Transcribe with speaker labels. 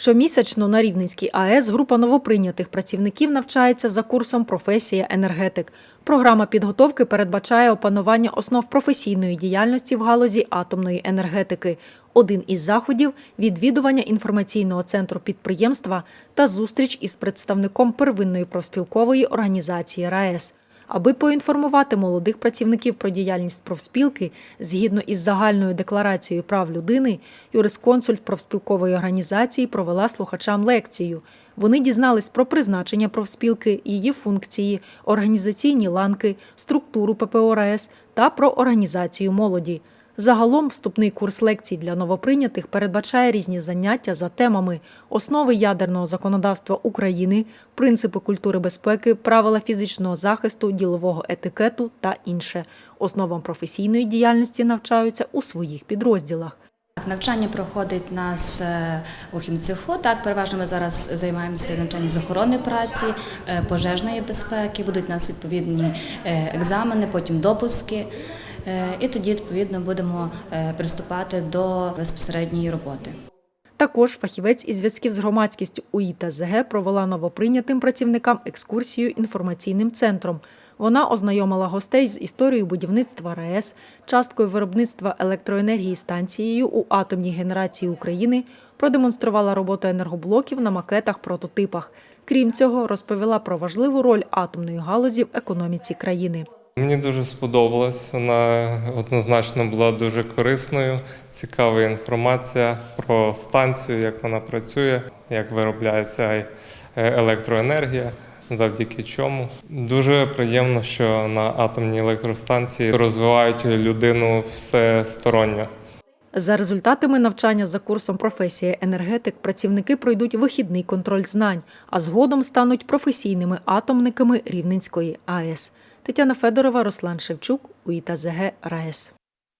Speaker 1: Щомісячно на Рівненській АЕС група новоприйнятих працівників навчається за курсом професія енергетик. Програма підготовки передбачає опанування основ професійної діяльності в галузі атомної енергетики. Один із заходів відвідування інформаційного центру підприємства та зустріч із представником первинної профспілкової організації РаЕС. Аби поінформувати молодих працівників про діяльність профспілки, згідно із загальною декларацією прав людини, юрисконсульт профспілкової організації провела слухачам лекцію. Вони дізнались про призначення профспілки, її функції, організаційні ланки, структуру ППО РаЕС та про організацію молоді. Загалом вступний курс лекцій для новоприйнятих передбачає різні заняття за темами основи ядерного законодавства України, принципи культури безпеки, правила фізичного захисту, ділового етикету та інше. Основам професійної діяльності навчаються у своїх підрозділах.
Speaker 2: Навчання проходить нас е, у хімцеху. Так, переважно ми зараз займаємося навчанням з охорони праці, е, пожежної безпеки. Будуть у нас відповідні е, екзамени, потім допуски. Е, І тоді відповідно будемо е, приступати до безпосередньої роботи.
Speaker 1: Також фахівець із зв'язків з громадськістю УІ та ЗГ провела новоприйнятим працівникам екскурсію інформаційним центром. Вона ознайомила гостей з історією будівництва РаЕС, часткою виробництва електроенергії станцією у атомній генерації України, продемонструвала роботу енергоблоків на макетах-прототипах. Крім цього, розповіла про важливу роль атомної галузі в економіці країни.
Speaker 3: Мені дуже сподобалось. Вона однозначно була дуже корисною. Цікава інформація про станцію, як вона працює, як виробляється е, електроенергія, завдяки чому. Дуже приємно, що на атомній електростанції розвивають людину всесторонньо.
Speaker 1: За результатами навчання за курсом професія енергетик працівники пройдуть вихідний контроль знань, а згодом стануть професійними атомниками Рівненської АЕС. Тетяна Федорова, Руслан Шевчук, УІТА РаЕС.